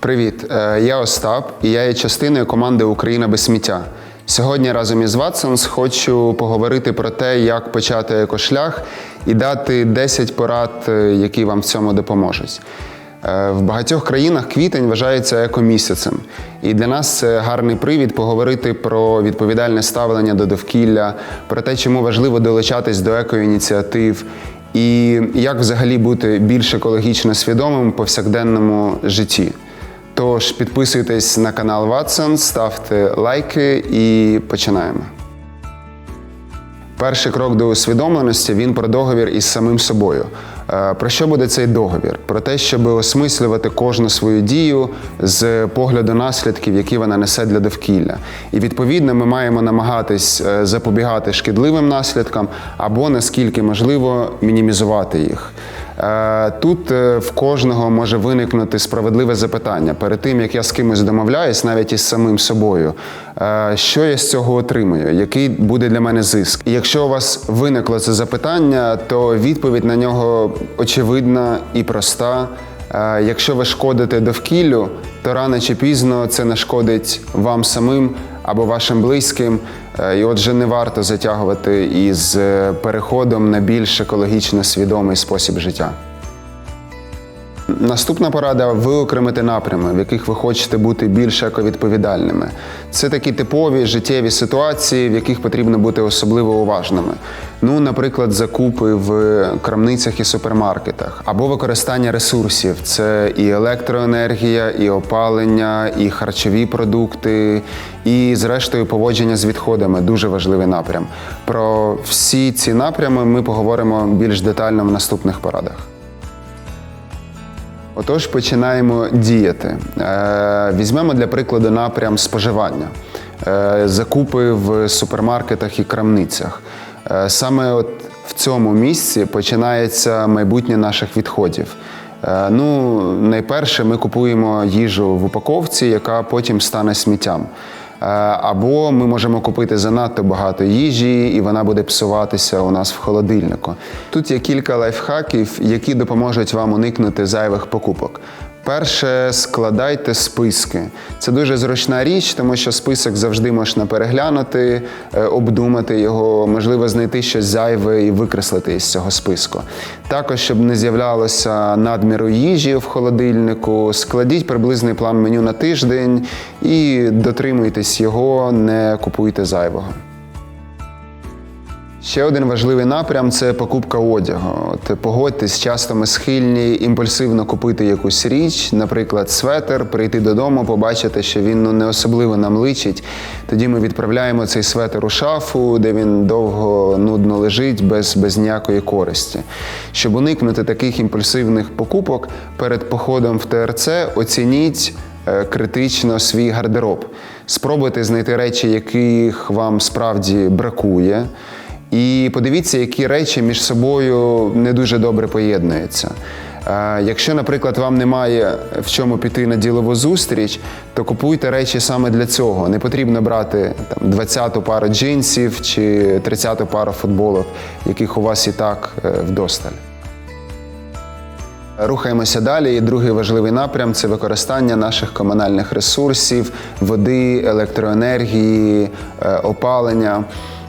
Привіт, е, я Остап, і я є частиною команди Україна без сміття. Сьогодні разом із Watsons хочу поговорити про те, як почати екошлях і дати 10 порад, е, які вам в цьому допоможуть. Е, В багатьох країнах квітень вважається екомісяцем, і для нас це гарний привід поговорити про відповідальне ставлення до довкілля, про те, чому важливо долучатись до екоініціатив, і як взагалі бути більш екологічно свідомим в повсякденному житті. Тож підписуйтесь на канал Watson, ставте лайки і починаємо. Перший крок до усвідомленості він про договір із самим собою. Е, Про що буде цей договір? Про те, щоб осмислювати кожну свою дію з погляду наслідків, які вона несе для довкілля. І відповідно ми маємо намагатись е, запобігати шкідливим наслідкам або наскільки можливо мінімізувати їх. Е, Тут е, в кожного може виникнути справедливе запитання перед тим, як я з кимось домовляюсь, навіть із самим собою. е, Що я з цього отримую? Який буде для мене зиск? І якщо у вас виникло це запитання, то відповідь на нього очевидна і проста. Якщо ви шкодите довкіллю, то рано чи пізно це нашкодить вам самим або вашим близьким. Е, І отже, не варто затягувати із е, переходом на більш екологічно свідомий спосіб життя. Наступна порада виокремити напрями, в яких ви хочете бути більш ековідповідальними. Це такі типові життєві ситуації, в яких потрібно бути особливо уважними. Ну, наприклад, закупи в крамницях і супермаркетах, або використання ресурсів. Це і електроенергія, і опалення, і харчові продукти, і, зрештою, поводження з відходами дуже важливий напрям. Про всі ці напрями ми поговоримо більш детально в наступних порадах. Отож, починаємо діяти. Е, Візьмемо для прикладу напрям споживання, Е, закупи в супермаркетах і крамницях. Е, Саме от в цьому місці починається майбутнє наших відходів. Ну, найперше, ми купуємо їжу в упаковці, яка потім стане сміттям. Е, Або ми можемо купити занадто багато їжі, і вона буде псуватися у нас в холодильнику. Тут є кілька лайфхаків, які допоможуть вам уникнути зайвих покупок. Перше, складайте списки. Це дуже зручна річ, тому що список завжди можна переглянути, е, обдумати його, можливо, знайти щось зайве і викреслити із цього списку. Також, щоб не з'являлося надміру їжі в холодильнику, складіть приблизний план меню на тиждень і дотримуйтесь його, не купуйте зайвого. Ще один важливий напрям це покупка одягу. От погодьтесь, часто ми схильні імпульсивно купити якусь річ, наприклад, светр, прийти додому, побачити, що він ну, не особливо нам личить. Тоді ми відправляємо цей светр у шафу, де він довго нудно лежить без, без ніякої користі. Щоб уникнути таких імпульсивних покупок, перед походом в ТРЦ оцініть е, критично свій гардероб. Спробуйте знайти речі, яких вам справді бракує. І подивіться, які речі між собою не дуже добре поєднуються. Якщо, наприклад, вам немає в чому піти на ділову зустріч, то купуйте речі саме для цього. Не потрібно брати там 20-ту пару джинсів чи 30-ту пару футболок, яких у вас і так е, вдосталь. Рухаємося далі. І другий важливий напрям це використання наших комунальних ресурсів, води, електроенергії, е, опалення.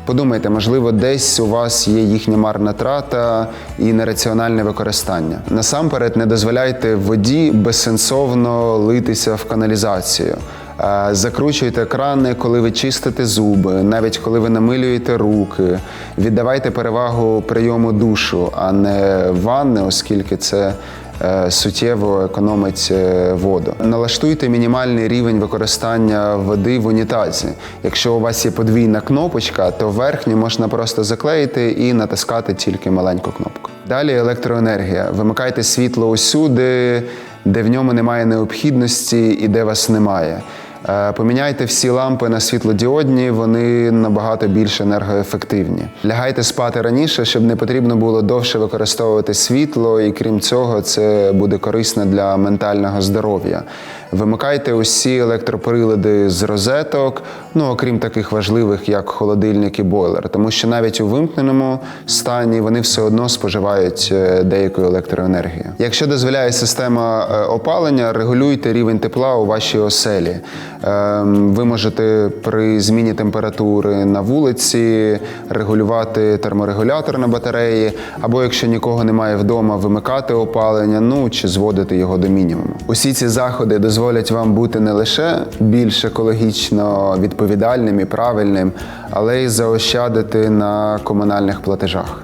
Подумайте, можливо, десь у вас є їхня марна трата і нераціональне використання. Насамперед, не дозволяйте воді безсенсовно литися в каналізацію. Е, Закручуйте крани, коли ви чистите зуби, навіть коли ви намилюєте руки. Віддавайте перевагу прийому душу, а не ванни, оскільки це суттєво економить е, воду. Налаштуйте мінімальний рівень використання води в унітазі. Якщо у вас є подвійна кнопочка, то верхню можна просто заклеїти і натискати тільки маленьку кнопку. Далі електроенергія. Вимикайте світло усюди, де в ньому немає необхідності і де вас немає. Е, Поміняйте всі лампи на світлодіодні, вони набагато більш енергоефективні. Лягайте спати раніше, щоб не потрібно було довше використовувати світло, і крім цього, це буде корисно для ментального здоров'я. Вимикайте усі електроприлади з розеток, ну окрім таких важливих, як холодильник і бойлер, тому що навіть у вимкненому стані вони все одно споживають е, деяку електроенергію. Якщо дозволяє система е, опалення, регулюйте рівень тепла у вашій оселі. Ем, Ви можете при зміні температури на вулиці регулювати терморегулятор на батареї, або якщо нікого немає вдома, вимикати опалення, ну чи зводити його до мінімуму. Усі ці заходи дозволять вам бути не лише більш екологічно відповідальним і правильним, але й заощадити на комунальних платежах.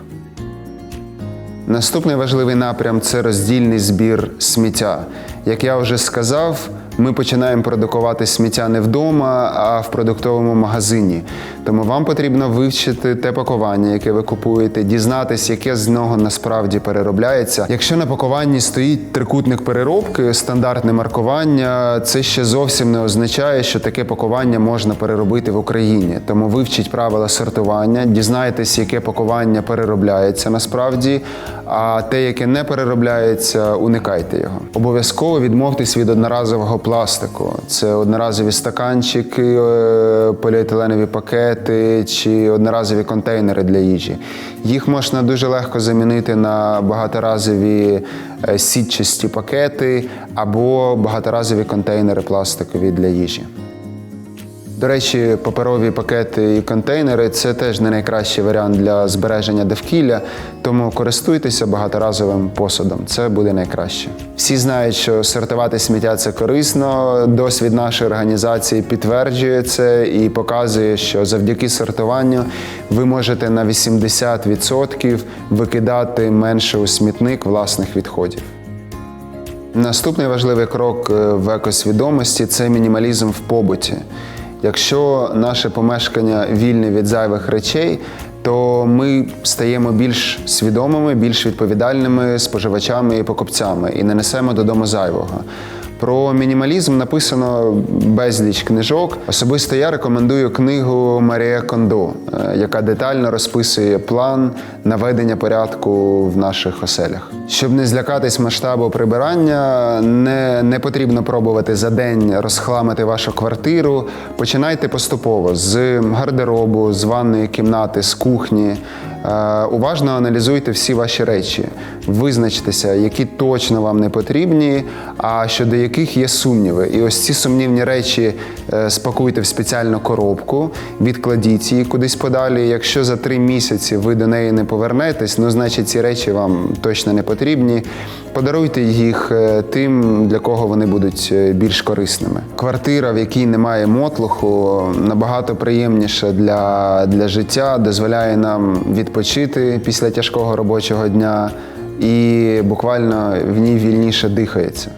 Наступний важливий напрям це роздільний збір сміття. Як я вже сказав, ми починаємо продукувати сміття не вдома, а в продуктовому магазині. Тому вам потрібно вивчити те пакування, яке ви купуєте, дізнатись, яке з нього насправді переробляється. Якщо на пакуванні стоїть трикутник переробки, стандартне маркування, це ще зовсім не означає, що таке пакування можна переробити в Україні. Тому вивчіть правила сортування, дізнайтесь, яке пакування переробляється насправді, а те, яке не переробляється, уникайте його. Обов'язково відмовтесь від одноразового пластику. Це одноразові стаканчики, е, поліетиленові пакети чи одноразові контейнери для їжі. Їх можна дуже легко замінити на багаторазові е, сітчасті пакети або багаторазові контейнери пластикові для їжі. До речі, паперові пакети і контейнери це теж не найкращий варіант для збереження довкілля, тому користуйтеся багаторазовим посудом. Це буде найкраще. Всі знають, що сортувати сміття це корисно. Досвід нашої організації підтверджує це і показує, що завдяки сортуванню ви можете на 80% викидати менше у смітник власних відходів. Наступний важливий крок е, в екосвідомості це мінімалізм в побуті. Якщо наше помешкання вільне від зайвих речей, то ми стаємо більш свідомими, більш відповідальними споживачами і покупцями і не несемо додому зайвого. Про мінімалізм написано безліч книжок. Особисто я рекомендую книгу Марія Кондо, е, яка детально розписує план наведення порядку в наших оселях. Щоб не злякатись масштабу прибирання, не, не потрібно пробувати за день розхламити вашу квартиру. Починайте поступово з гардеробу, з ванної кімнати, з кухні. Е, Уважно аналізуйте всі ваші речі, визначтеся, які точно вам не потрібні, а щодо яких є сумніви. І ось ці сумнівні речі е, спакуйте в спеціальну коробку, відкладіть її кудись подалі. Якщо за три місяці ви до неї не повернетесь, ну значить ці речі вам точно не потрібні. Подаруйте їх е, тим, для кого вони будуть більш корисними. Квартира, в якій немає мотлуху, набагато приємніша для, для життя, дозволяє нам відпочити після тяжкого робочого дня і буквально в ній вільніше дихається.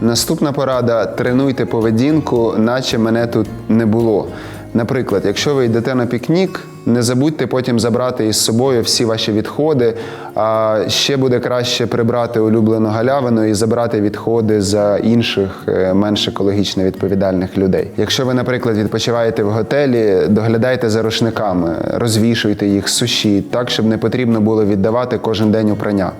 Наступна порада: тренуйте поведінку, наче мене тут не було. Наприклад, якщо ви йдете на пікнік, не забудьте потім забрати із собою всі ваші відходи. А ще буде краще прибрати улюблену галявину і забрати відходи за інших е, менш екологічно відповідальних людей. Якщо ви, наприклад, відпочиваєте в готелі, доглядайте за рушниками, розвішуйте їх, сушіть так, щоб не потрібно було віддавати кожен день у прання.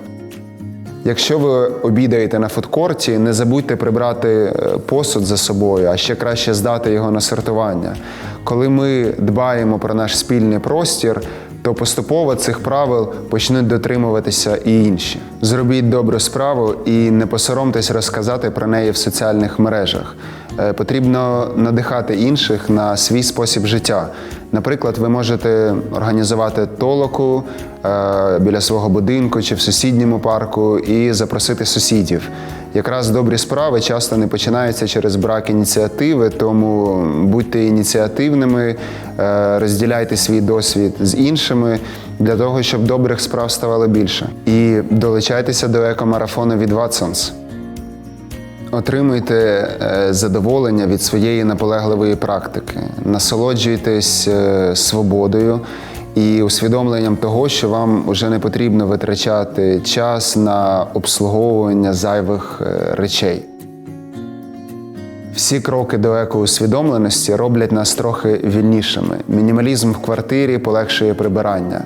Якщо ви обідаєте на фудкорті, не забудьте прибрати е, посуд за собою, а ще краще здати його на сортування. Коли ми дбаємо про наш спільний простір, то поступово цих правил почнуть дотримуватися і інші. Зробіть добру справу і не посоромтесь розказати про неї в соціальних мережах. Е, Потрібно надихати інших на свій спосіб життя. Наприклад, ви можете організувати толоку е, біля свого будинку чи в сусідньому парку і запросити сусідів. Якраз добрі справи часто не починаються через брак ініціативи, тому будьте ініціативними, е, розділяйте свій досвід з іншими для того, щоб добрих справ ставало більше. І долучайтеся до екомарафону від Watsons. Отримуйте е, задоволення від своєї наполегливої практики, насолоджуйтесь е, свободою і усвідомленням того, що вам вже не потрібно витрачати час на обслуговування зайвих е, речей. Всі кроки до екоусвідомленості роблять нас трохи вільнішими. Мінімалізм в квартирі полегшує прибирання.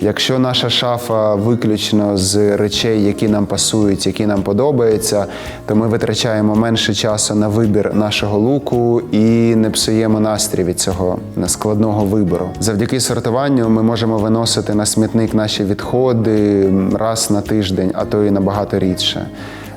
Якщо наша шафа виключно з речей, які нам пасують, які нам подобаються, то ми витрачаємо менше часу на вибір нашого луку і не псуємо настрій від цього складного вибору. Завдяки сортуванню ми можемо виносити на смітник наші відходи раз на тиждень, а то і набагато рідше.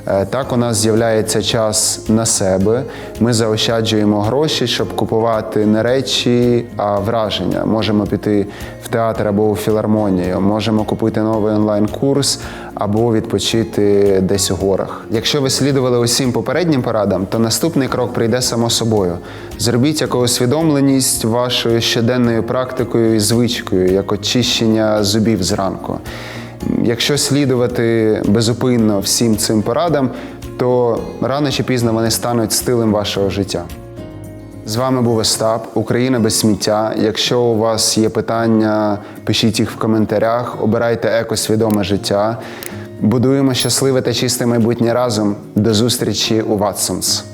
Е, Так у нас з'являється час на себе. Ми заощаджуємо гроші, щоб купувати не речі, а враження. Можемо піти в театр або у філармонію, можемо купити новий онлайн-курс або відпочити десь у горах. Якщо ви слідували усім попереднім порадам, то наступний крок прийде само собою. Зробіть яку усвідомленість вашою щоденною практикою і звичкою, як очищення зубів зранку. Якщо слідувати безупинно всім цим порадам, то рано чи пізно вони стануть стилем вашого життя. З вами був Остап, Україна без сміття. Якщо у вас є питання, пишіть їх в коментарях, обирайте екосвідоме життя. Будуємо щасливе та чисте майбутнє разом. До зустрічі у Ватсонс.